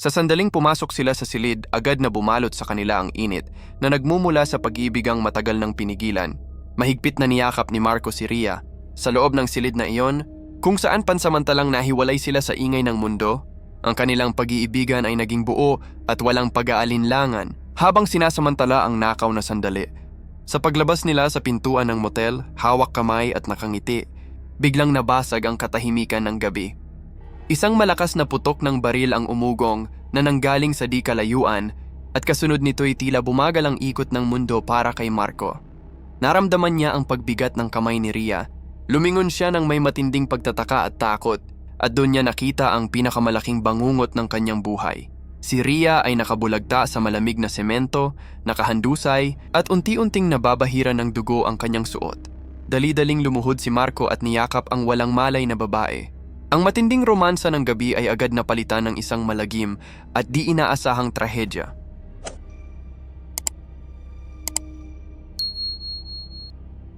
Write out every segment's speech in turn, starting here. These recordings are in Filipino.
Sa sandaling pumasok sila sa silid, agad na bumalot sa kanila ang init na nagmumula sa pag-ibigang matagal ng pinigilan. Mahigpit na niyakap ni Marco si Ria. Sa loob ng silid na iyon, kung saan pansamantalang nahiwalay sila sa ingay ng mundo, ang kanilang pag-iibigan ay naging buo at walang pag-aalinlangan habang sinasamantala ang nakaw na sandali. Sa paglabas nila sa pintuan ng motel, hawak kamay at nakangiti, biglang nabasag ang katahimikan ng gabi. Isang malakas na putok ng baril ang umugong na nanggaling sa di kalayuan at kasunod nito'y tila bumagal ang ikot ng mundo para kay Marco. Naramdaman niya ang pagbigat ng kamay ni Ria. Lumingon siya ng may matinding pagtataka at takot at doon niya nakita ang pinakamalaking bangungot ng kanyang buhay. Si Ria ay nakabulagta sa malamig na semento, nakahandusay at unti-unting nababahira ng dugo ang kanyang suot. Dali-daling lumuhod si Marco at niyakap ang walang malay na babae. Ang matinding romansa ng gabi ay agad napalitan ng isang malagim at di inaasahang trahedya.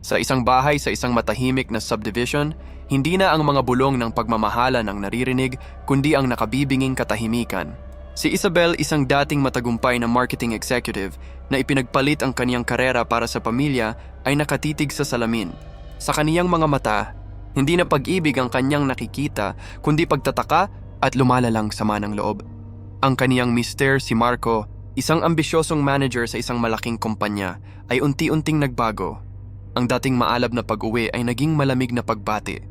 Sa isang bahay sa isang matahimik na subdivision, hindi na ang mga bulong ng pagmamahala ng naririnig kundi ang nakabibinging katahimikan. Si Isabel isang dating matagumpay na marketing executive na ipinagpalit ang kaniyang karera para sa pamilya ay nakatitig sa salamin. Sa kaniyang mga mata, hindi na pag-ibig ang kanyang nakikita kundi pagtataka at lumalalang sama ng loob. Ang kaniyang mister si Marco, isang ambisyosong manager sa isang malaking kumpanya, ay unti-unting nagbago. Ang dating maalab na pag-uwi ay naging malamig na pagbati.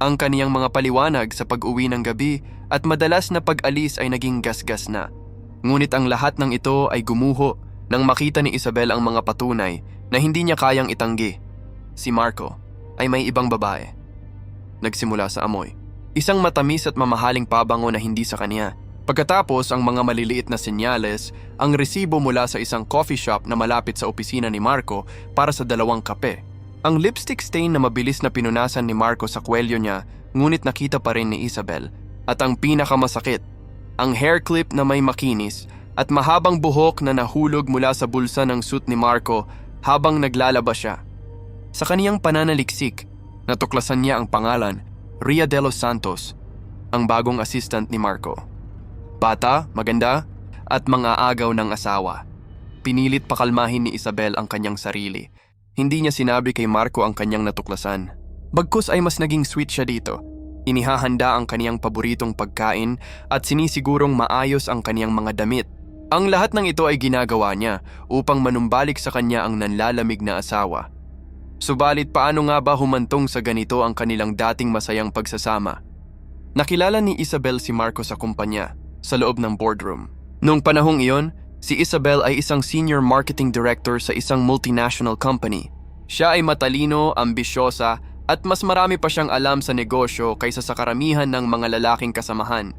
Ang kaniyang mga paliwanag sa pag-uwi ng gabi at madalas na pag-alis ay naging gasgas na. Ngunit ang lahat ng ito ay gumuho nang makita ni Isabel ang mga patunay na hindi niya kayang itanggi. Si Marco ay may ibang babae. Nagsimula sa amoy. Isang matamis at mamahaling pabango na hindi sa kanya. Pagkatapos ang mga maliliit na senyales, ang resibo mula sa isang coffee shop na malapit sa opisina ni Marco para sa dalawang kape. Ang lipstick stain na mabilis na pinunasan ni Marco sa kwelyo niya, ngunit nakita pa rin ni Isabel. At ang pinakamasakit, ang hair clip na may makinis at mahabang buhok na nahulog mula sa bulsa ng suit ni Marco habang naglalaba siya. Sa kaniyang pananaliksik, natuklasan niya ang pangalan, Ria de los Santos, ang bagong assistant ni Marco. Bata, maganda, at mga agaw ng asawa. Pinilit pakalmahin ni Isabel ang kanyang sarili. Hindi niya sinabi kay Marco ang kanyang natuklasan. Bagkus ay mas naging sweet siya dito. Inihahanda ang kaniyang paboritong pagkain at sinisigurong maayos ang kaniyang mga damit. Ang lahat ng ito ay ginagawa niya upang manumbalik sa kanya ang nanlalamig na asawa. Subalit paano nga ba humantong sa ganito ang kanilang dating masayang pagsasama? Nakilala ni Isabel si Marco sa kumpanya, sa loob ng boardroom. Noong panahong iyon, si Isabel ay isang senior marketing director sa isang multinational company. Siya ay matalino, ambisyosa, at mas marami pa siyang alam sa negosyo kaysa sa karamihan ng mga lalaking kasamahan.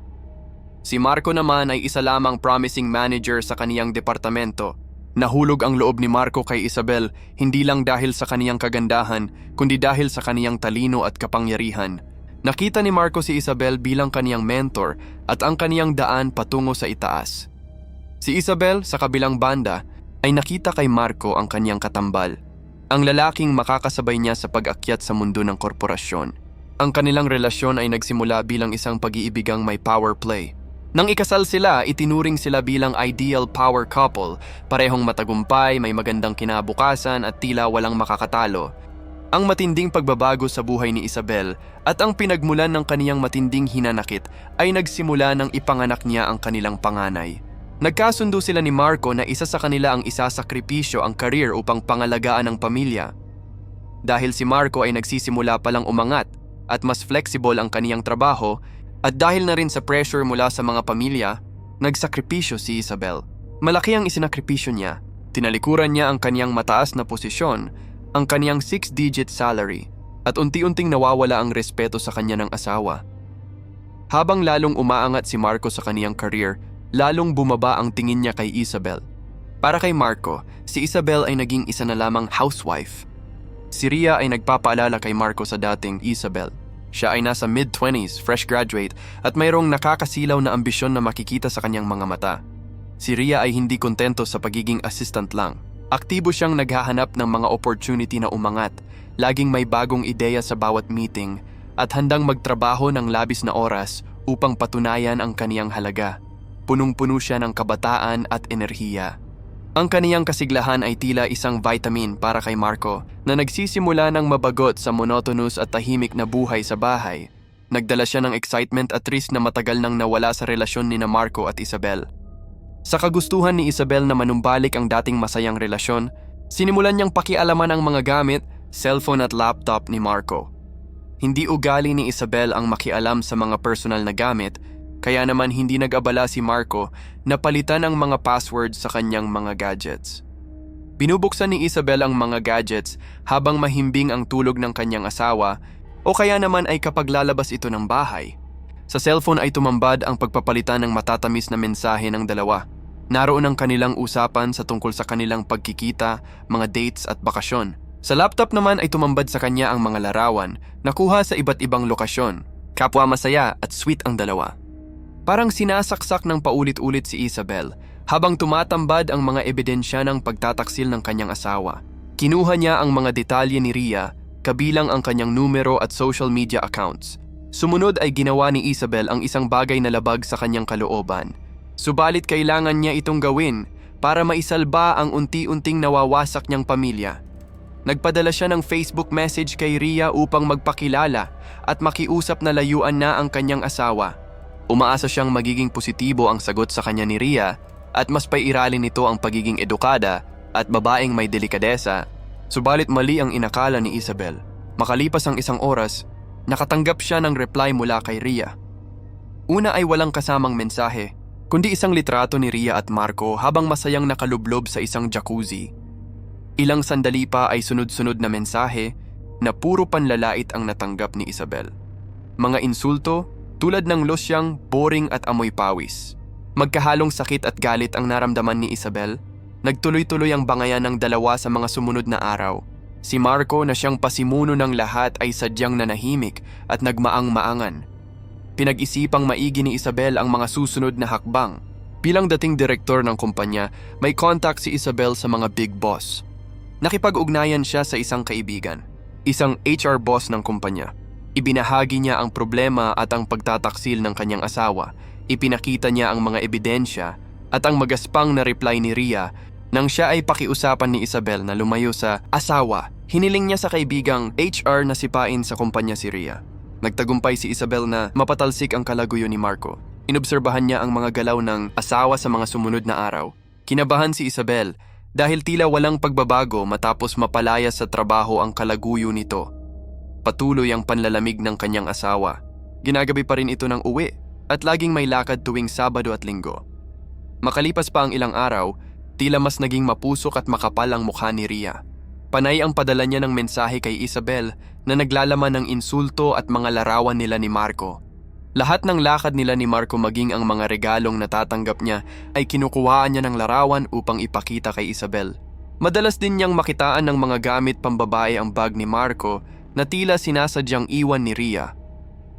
Si Marco naman ay isa lamang promising manager sa kaniyang departamento. Nahulog ang loob ni Marco kay Isabel hindi lang dahil sa kaniyang kagandahan, kundi dahil sa kaniyang talino at kapangyarihan. Nakita ni Marco si Isabel bilang kaniyang mentor at ang kaniyang daan patungo sa itaas. Si Isabel sa kabilang banda ay nakita kay Marco ang kaniyang katambal. Ang lalaking makakasabay niya sa pag-akyat sa mundo ng korporasyon. Ang kanilang relasyon ay nagsimula bilang isang pag-iibigang may power play. Nang ikasal sila, itinuring sila bilang ideal power couple, parehong matagumpay, may magandang kinabukasan at tila walang makakatalo. Ang matinding pagbabago sa buhay ni Isabel at ang pinagmulan ng kaniyang matinding hinanakit ay nagsimula nang ipanganak niya ang kanilang panganay. Nagkasundo sila ni Marco na isa sa kanila ang isasakripisyo ang career upang pangalagaan ang pamilya. Dahil si Marco ay nagsisimula palang umangat at mas flexible ang kaniyang trabaho at dahil na rin sa pressure mula sa mga pamilya, nagsakripisyo si Isabel. Malaki ang isinakripisyo niya. Tinalikuran niya ang kaniyang mataas na posisyon, ang kaniyang six-digit salary, at unti-unting nawawala ang respeto sa kanya ng asawa. Habang lalong umaangat si Marco sa kaniyang career, lalong bumaba ang tingin niya kay Isabel. Para kay Marco, si Isabel ay naging isa na lamang housewife. Si Ria ay nagpapaalala kay Marco sa dating Isabel. Siya ay nasa mid-20s, fresh graduate, at mayroong nakakasilaw na ambisyon na makikita sa kanyang mga mata. Si Ria ay hindi kontento sa pagiging assistant lang. Aktibo siyang naghahanap ng mga opportunity na umangat, laging may bagong ideya sa bawat meeting, at handang magtrabaho ng labis na oras upang patunayan ang kaniyang halaga. punong-puno siya ng kabataan at enerhiya. Ang kaniyang kasiglahan ay tila isang vitamin para kay Marco na nagsisimula ng mabagot sa monotonous at tahimik na buhay sa bahay. Nagdala siya ng excitement at risk na matagal nang nawala sa relasyon ni na Marco at Isabel. Sa kagustuhan ni Isabel na manumbalik ang dating masayang relasyon, sinimulan niyang pakialaman ang mga gamit, cellphone at laptop ni Marco. Hindi ugali ni Isabel ang makialam sa mga personal na gamit, kaya naman hindi nag-abala si Marco na palitan ang mga passwords sa kanyang mga gadgets. Binubuksan ni Isabel ang mga gadgets habang mahimbing ang tulog ng kanyang asawa o kaya naman ay kapag lalabas ito ng bahay. Sa cellphone ay tumambad ang pagpapalitan ng matatamis na mensahe ng dalawa. Naroon ang kanilang usapan sa tungkol sa kanilang pagkikita, mga dates at bakasyon. Sa laptop naman ay tumambad sa kanya ang mga larawan na kuha sa iba't ibang lokasyon. Kapwa masaya at sweet ang dalawa. Parang sinasaksak ng paulit-ulit si Isabel habang tumatambad ang mga ebidensya ng pagtataksil ng kanyang asawa. Kinuha niya ang mga detalye ni Ria, kabilang ang kanyang numero at social media accounts. Sumunod ay ginawa ni Isabel ang isang bagay na labag sa kanyang kalooban. Subalit kailangan niya itong gawin para maisalba ang unti-unting nawawasak niyang pamilya. Nagpadala siya ng Facebook message kay Ria upang magpakilala at makiusap na layuan na ang kanyang asawa. Umaasa siyang magiging positibo ang sagot sa kanya ni Ria at mas pairalin nito ang pagiging edukada at babaeng may delikadesa. Subalit mali ang inakala ni Isabel. Makalipas ang isang oras, nakatanggap siya ng reply mula kay Ria. Una ay walang kasamang mensahe, kundi isang litrato ni Ria at Marco habang masayang nakalublob sa isang jacuzzi. Ilang sandali pa ay sunod-sunod na mensahe na puro panlalait ang natanggap ni Isabel. Mga insulto tulad ng losyang, boring at amoy pawis. Magkahalong sakit at galit ang naramdaman ni Isabel. Nagtuloy-tuloy ang bangayan ng dalawa sa mga sumunod na araw. Si Marco na siyang pasimuno ng lahat ay sadyang nanahimik at nagmaang-maangan. Pinag-isipang maigi ni Isabel ang mga susunod na hakbang. Bilang dating direktor ng kumpanya, may contact si Isabel sa mga big boss. Nakipag-ugnayan siya sa isang kaibigan, isang HR boss ng kumpanya. Ibinahagi niya ang problema at ang pagtataksil ng kanyang asawa. Ipinakita niya ang mga ebidensya at ang magaspang na reply ni Ria nang siya ay pakiusapan ni Isabel na lumayo sa asawa. Hiniling niya sa kaibigang HR na sipain sa kumpanya si Ria. Nagtagumpay si Isabel na mapatalsik ang kalaguyo ni Marco. Inobserbahan niya ang mga galaw ng asawa sa mga sumunod na araw. Kinabahan si Isabel dahil tila walang pagbabago matapos mapalaya sa trabaho ang kalaguyo nito. Patuloy ang panlalamig ng kanyang asawa. Ginagabi pa rin ito ng uwi at laging may lakad tuwing Sabado at Linggo. Makalipas pa ang ilang araw, tila mas naging mapusok at makapal ang mukha ni Ria. Panay ang padala niya ng mensahe kay Isabel na naglalaman ng insulto at mga larawan nila ni Marco. Lahat ng lakad nila ni Marco maging ang mga regalong natatanggap niya ay kinukuhaan niya ng larawan upang ipakita kay Isabel. Madalas din niyang makitaan ng mga gamit pambabae ang bag ni Marco na tila sinasadyang iwan ni Ria.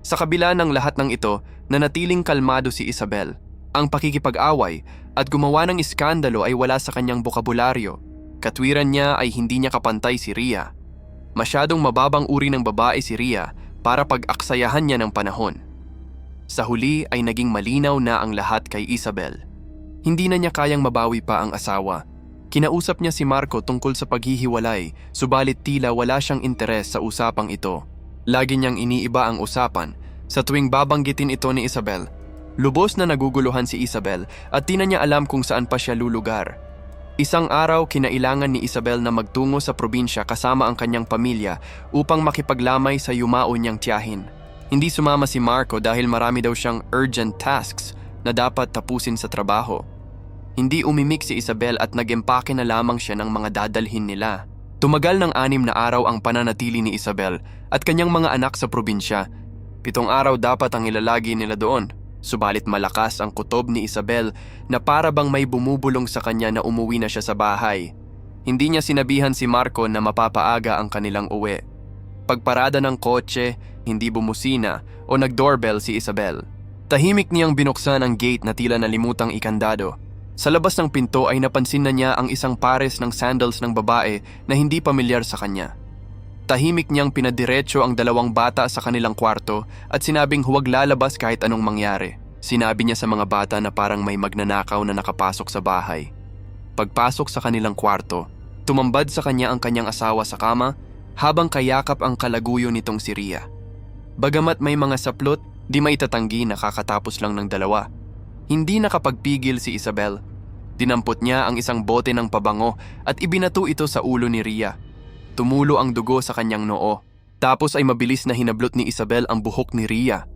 Sa kabila ng lahat ng ito, nanatiling kalmado si Isabel. Ang pakikipag-away at gumawa ng iskandalo ay wala sa kanyang bokabularyo. Katwiran niya ay hindi niya kapantay si Ria. Masyadong mababang uri ng babae si Ria para pag-aksayahan niya ng panahon. Sa huli ay naging malinaw na ang lahat kay Isabel. Hindi na niya kayang mabawi pa ang asawa. Kinausap niya si Marco tungkol sa paghihiwalay, subalit tila wala siyang interes sa usapang ito. Lagi niyang iniiba ang usapan. Sa tuwing babanggitin ito ni Isabel, lubos na naguguluhan si Isabel at di niya alam kung saan pa siya lulugar. Isang araw kinailangan ni Isabel na magtungo sa probinsya kasama ang kanyang pamilya upang makipaglamay sa yumao niyang tiyahin. Hindi sumama si Marco dahil marami daw siyang urgent tasks na dapat tapusin sa trabaho. Hindi umimik si Isabel at nag-empake na lamang siya ng mga dadalhin nila. Tumagal ng anim na araw ang pananatili ni Isabel at kanyang mga anak sa probinsya. Pitong araw dapat ang ilalagi nila doon. Subalit malakas ang kutob ni Isabel na para bang may bumubulong sa kanya na umuwi na siya sa bahay. Hindi niya sinabihan si Marco na mapapaaga ang kanilang uwi. Pagparada ng kotse, hindi bumusina o nag-doorbell si Isabel. Tahimik niyang binuksan ang gate na tila nalimutang ikandado. Sa labas ng pinto ay napansin na niya ang isang pares ng sandals ng babae na hindi pamilyar sa kanya. Tahimik niyang pinadiretso ang dalawang bata sa kanilang kwarto at sinabing huwag lalabas kahit anong mangyari. Sinabi niya sa mga bata na parang may magnanakaw na nakapasok sa bahay. Pagpasok sa kanilang kwarto, tumambad sa kanya ang kanyang asawa sa kama habang kayakap ang kalaguyo nitong si Ria. Bagamat may mga saplot, di maitatanggi na kakatapos lang ng dalawa. Hindi nakapagpigil si Isabel. Dinampot niya ang isang bote ng pabango at ibinato ito sa ulo ni Ria. Tumulo ang dugo sa kanyang noo. Tapos ay mabilis na hinablot ni Isabel ang buhok ni Ria.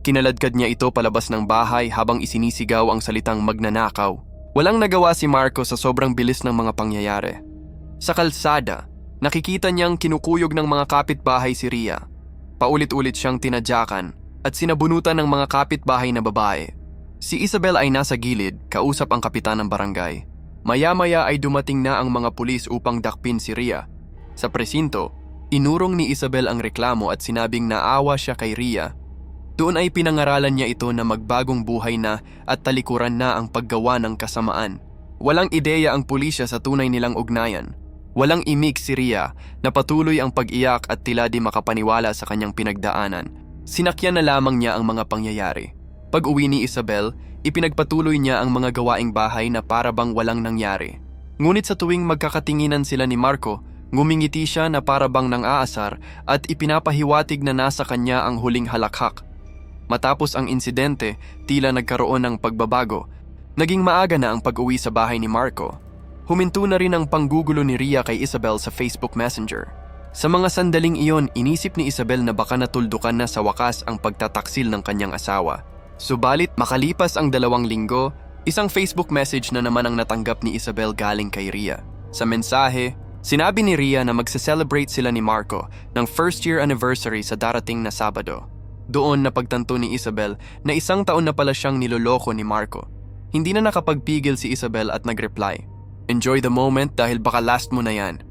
Kinaladkad niya ito palabas ng bahay habang isinisigaw ang salitang magnanakaw. Walang nagawa si Marco sa sobrang bilis ng mga pangyayari. Sa kalsada, nakikita niyang kinukuyog ng mga kapitbahay si Ria. Paulit-ulit siyang tinadyakan at sinabunutan ng mga kapitbahay na babae. Si Isabel ay nasa gilid, kausap ang kapitan ng barangay. Maya-maya ay dumating na ang mga pulis upang dakpin si Ria. Sa presinto, inurong ni Isabel ang reklamo at sinabing naawa siya kay Ria. Doon ay pinangaralan niya ito na magbagong buhay na at talikuran na ang paggawa ng kasamaan. Walang ideya ang pulisya sa tunay nilang ugnayan. Walang imik si Ria na patuloy ang pag-iyak at tila di makapaniwala sa kanyang pinagdaanan. Sinakyan na lamang niya ang mga pangyayari. Pag uwi ni Isabel, ipinagpatuloy niya ang mga gawaing bahay na para bang walang nangyari. Ngunit sa tuwing magkakatinginan sila ni Marco, ngumingiti siya na para bang nang aasar at ipinapahiwatig na nasa kanya ang huling halakhak. Matapos ang insidente, tila nagkaroon ng pagbabago. Naging maaga na ang pag-uwi sa bahay ni Marco. Huminto na rin ang panggugulo ni Ria kay Isabel sa Facebook Messenger. Sa mga sandaling iyon, inisip ni Isabel na baka natuldukan na sa wakas ang pagtataksil ng kanyang asawa. Subalit makalipas ang dalawang linggo, isang Facebook message na naman ang natanggap ni Isabel galing kay Ria. Sa mensahe, sinabi ni Ria na magse-celebrate sila ni Marco ng first year anniversary sa darating na Sabado. Doon napagtanto ni Isabel na isang taon na pala siyang niloloko ni Marco. Hindi na nakapagpigil si Isabel at nag-reply. Enjoy the moment dahil baka last mo na yan.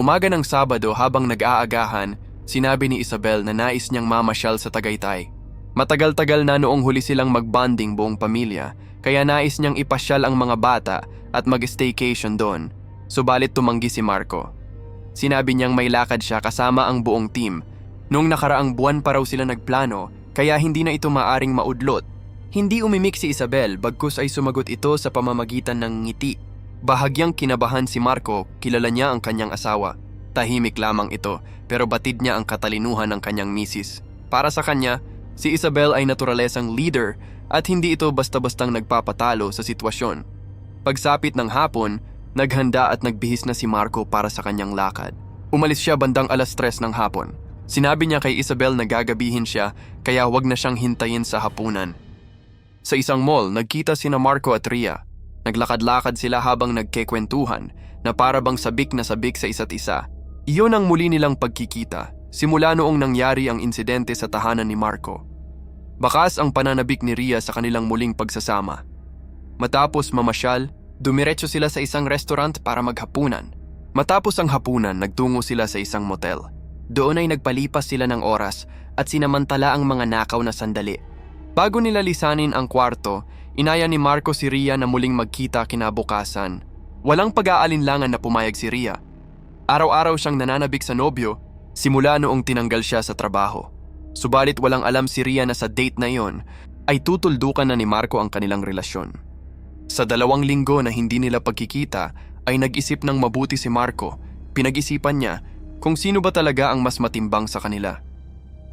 Umaga ng Sabado habang nag-aagahan, sinabi ni Isabel na nais niyang mamasyal sa Tagaytay. Matagal-tagal na noong huli silang magbanding buong pamilya, kaya nais niyang ipasyal ang mga bata at mag-staycation doon. Subalit tumanggi si Marco. Sinabi niyang may lakad siya kasama ang buong team. Nung nakaraang buwan pa raw sila nagplano, kaya hindi na ito maaring maudlot. Hindi umimik si Isabel bagkus ay sumagot ito sa pamamagitan ng ngiti. Bahagyang kinabahan si Marco, kilala niya ang kanyang asawa. Tahimik lamang ito, pero batid niya ang katalinuhan ng kanyang misis. Para sa kanya, si Isabel ay naturalesang leader at hindi ito basta-bastang nagpapatalo sa sitwasyon. Pagsapit ng hapon, naghanda at nagbihis na si Marco para sa kanyang lakad. Umalis siya bandang alas tres ng hapon. Sinabi niya kay Isabel na gagabihin siya kaya wag na siyang hintayin sa hapunan. Sa isang mall, nagkita sina Marco at Ria. Naglakad-lakad sila habang nagkekwentuhan na para bang sabik na sabik sa isa't isa. Iyon ang muli nilang pagkikita, simula noong nangyari ang insidente sa tahanan ni Marco. Bakas ang pananabik ni Ria sa kanilang muling pagsasama. Matapos mamasyal, dumiretso sila sa isang restaurant para maghapunan. Matapos ang hapunan, nagtungo sila sa isang motel. Doon ay nagpalipas sila ng oras at sinamantala ang mga nakaw na sandali. Bago nila lisanin ang kwarto, inaya ni Marco si Ria na muling magkita kinabukasan. Walang pag-aalinlangan na pumayag si Ria. Araw-araw siyang nananabik sa nobyo simula noong tinanggal siya sa trabaho. Subalit walang alam si Ria na sa date na yon ay tutuldukan na ni Marco ang kanilang relasyon. Sa dalawang linggo na hindi nila pagkikita ay nag-isip ng mabuti si Marco. Pinag-isipan niya kung sino ba talaga ang mas matimbang sa kanila.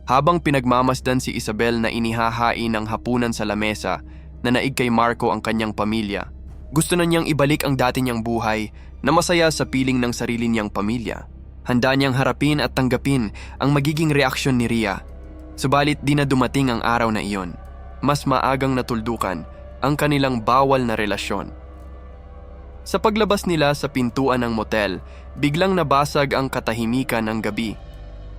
Habang pinagmamasdan si Isabel na inihahain ng hapunan sa lamesa na naig kay Marco ang kanyang pamilya, gusto na niyang ibalik ang dati niyang buhay na masaya sa piling ng sarili niyang pamilya. Handa niyang harapin at tanggapin ang magiging reaksyon ni Ria. Subalit di na dumating ang araw na iyon. Mas maagang natuldukan ang kanilang bawal na relasyon. Sa paglabas nila sa pintuan ng motel, biglang nabasag ang katahimikan ng gabi.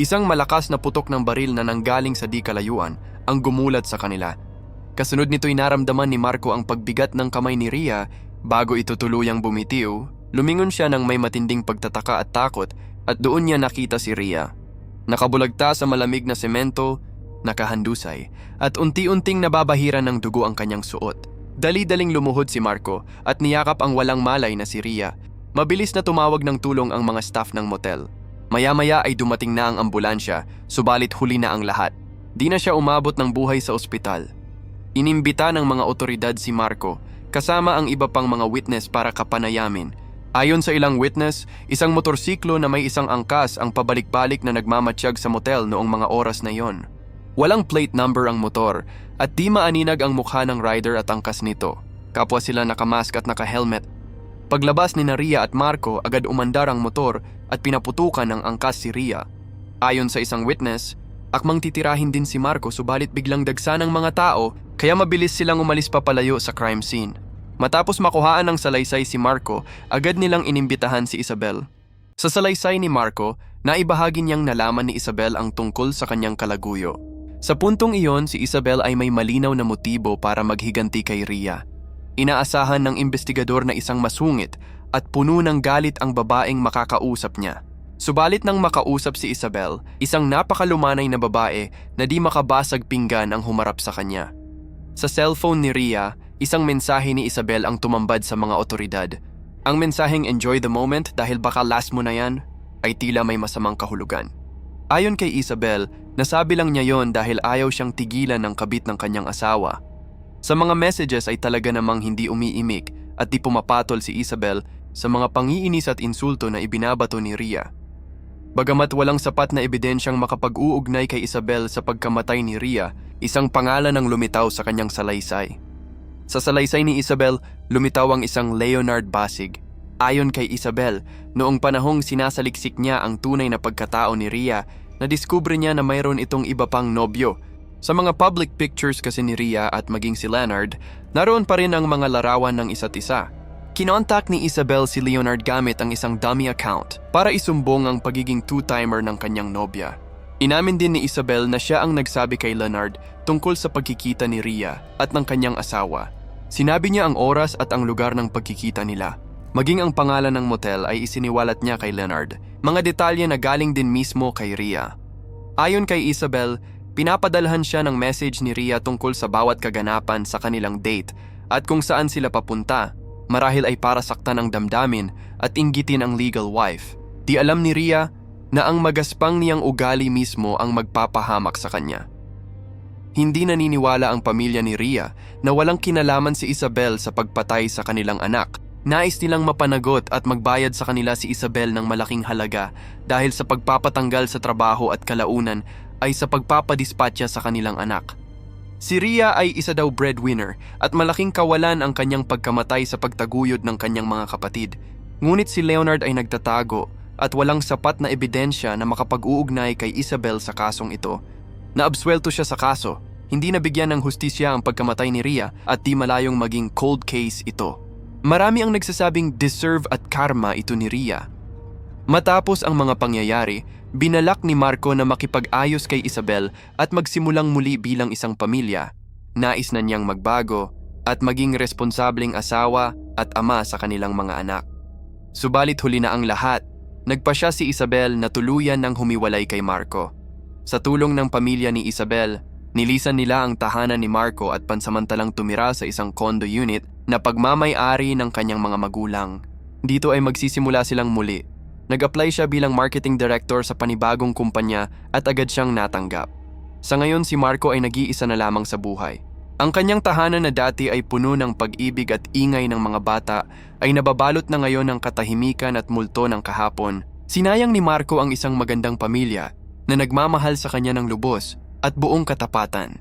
Isang malakas na putok ng baril na nanggaling sa di kalayuan ang gumulat sa kanila. Kasunod nito'y naramdaman ni Marco ang pagbigat ng kamay ni Ria bago ito tuluyang bumitiw. Lumingon siya ng may matinding pagtataka at takot at doon niya nakita si Ria. Nakabulagta sa malamig na semento, nakahandusay at unti-unting nababahiran ng dugo ang kanyang suot. Dali-daling lumuhod si Marco at niyakap ang walang malay na si Ria. Mabilis na tumawag ng tulong ang mga staff ng motel. Maya-maya ay dumating na ang ambulansya, subalit huli na ang lahat. Di na siya umabot ng buhay sa ospital. Inimbita ng mga otoridad si Marco, kasama ang iba pang mga witness para kapanayamin. Ayon sa ilang witness, isang motorsiklo na may isang angkas ang pabalik-balik na nagmamatsyag sa motel noong mga oras na yon. Walang plate number ang motor at di maaninag ang mukha ng rider at angkas nito. Kapwa sila nakamask at naka-helmet. Paglabas ni Ria at Marco, agad umandar ang motor at pinaputukan ng angkas si Ria. Ayon sa isang witness, akmang titirahin din si Marco subalit biglang dagsa ng mga tao kaya mabilis silang umalis papalayo sa crime scene. Matapos makuhaan ng salaysay si Marco, agad nilang inimbitahan si Isabel. Sa salaysay ni Marco, naibahagi niyang nalaman ni Isabel ang tungkol sa kanyang kalaguyo. Sa puntong iyon, si Isabel ay may malinaw na motibo para maghiganti kay Ria. Inaasahan ng investigador na isang masungit at puno ng galit ang babaeng makakausap niya. Subalit nang makausap si Isabel, isang napakalumanay na babae na di makabasag pinggan ang humarap sa kanya. Sa cellphone ni Ria, isang mensahe ni Isabel ang tumambad sa mga otoridad. Ang mensaheng enjoy the moment dahil baka last mo na yan, ay tila may masamang kahulugan. Ayon kay Isabel, nasabi lang niya yon dahil ayaw siyang tigilan ng kabit ng kanyang asawa. Sa mga messages ay talaga namang hindi umiimik at di pumapatol si Isabel sa mga pangiinis at insulto na ibinabato ni Ria. Bagamat walang sapat na ebidensyang makapag-uugnay kay Isabel sa pagkamatay ni Ria, isang pangalan ang lumitaw sa kanyang salaysay. Sa salaysay ni Isabel, lumitaw ang isang Leonard Basig. Ayon kay Isabel, noong panahong sinasaliksik niya ang tunay na pagkatao ni Ria, nadiskubre niya na mayroon itong iba pang nobyo. Sa mga public pictures kasi ni Ria at maging si Leonard, naroon pa rin ang mga larawan ng isa't isa. Kinontak ni Isabel si Leonard gamit ang isang dummy account para isumbong ang pagiging two-timer ng kanyang nobya. Inamin din ni Isabel na siya ang nagsabi kay Leonard tungkol sa pagkikita ni Ria at ng kanyang asawa. Sinabi niya ang oras at ang lugar ng pagkikita nila. Maging ang pangalan ng motel ay isiniwalat niya kay Leonard. Mga detalye na galing din mismo kay Ria. Ayon kay Isabel, pinapadalhan siya ng message ni Ria tungkol sa bawat kaganapan sa kanilang date at kung saan sila papunta. Marahil ay para saktan ang damdamin at inggitin ang legal wife. Di alam ni Ria na ang magaspang niyang ugali mismo ang magpapahamak sa kanya. Hindi naniniwala ang pamilya ni Ria na walang kinalaman si Isabel sa pagpatay sa kanilang anak. Nais nilang mapanagot at magbayad sa kanila si Isabel ng malaking halaga dahil sa pagpapatanggal sa trabaho at kalaunan ay sa pagpapadispatcha sa kanilang anak. Si Ria ay isa daw breadwinner at malaking kawalan ang kanyang pagkamatay sa pagtaguyod ng kanyang mga kapatid. Ngunit si Leonard ay nagtatago at walang sapat na ebidensya na makapag-uugnay kay Isabel sa kasong ito. Naabswelto siya sa kaso, hindi nabigyan ng hustisya ang pagkamatay ni Ria at di malayong maging cold case ito. Marami ang nagsasabing deserve at karma ito ni Ria. Matapos ang mga pangyayari, binalak ni Marco na makipag-ayos kay Isabel at magsimulang muli bilang isang pamilya. Nais na niyang magbago at maging responsableng asawa at ama sa kanilang mga anak. Subalit huli na ang lahat, nagpa siya si Isabel na tuluyan ng humiwalay kay Marco. Sa tulong ng pamilya ni Isabel, nilisan nila ang tahanan ni Marco at pansamantalang tumira sa isang condo unit na pagmamay-ari ng kanyang mga magulang. Dito ay magsisimula silang muli. Nag-apply siya bilang marketing director sa panibagong kumpanya at agad siyang natanggap. Sa ngayon si Marco ay nag-iisa na lamang sa buhay. Ang kanyang tahanan na dati ay puno ng pag-ibig at ingay ng mga bata ay nababalot na ngayon ng katahimikan at multo ng kahapon. Sinayang ni Marco ang isang magandang pamilya na nagmamahal sa kanya ng lubos at buong katapatan.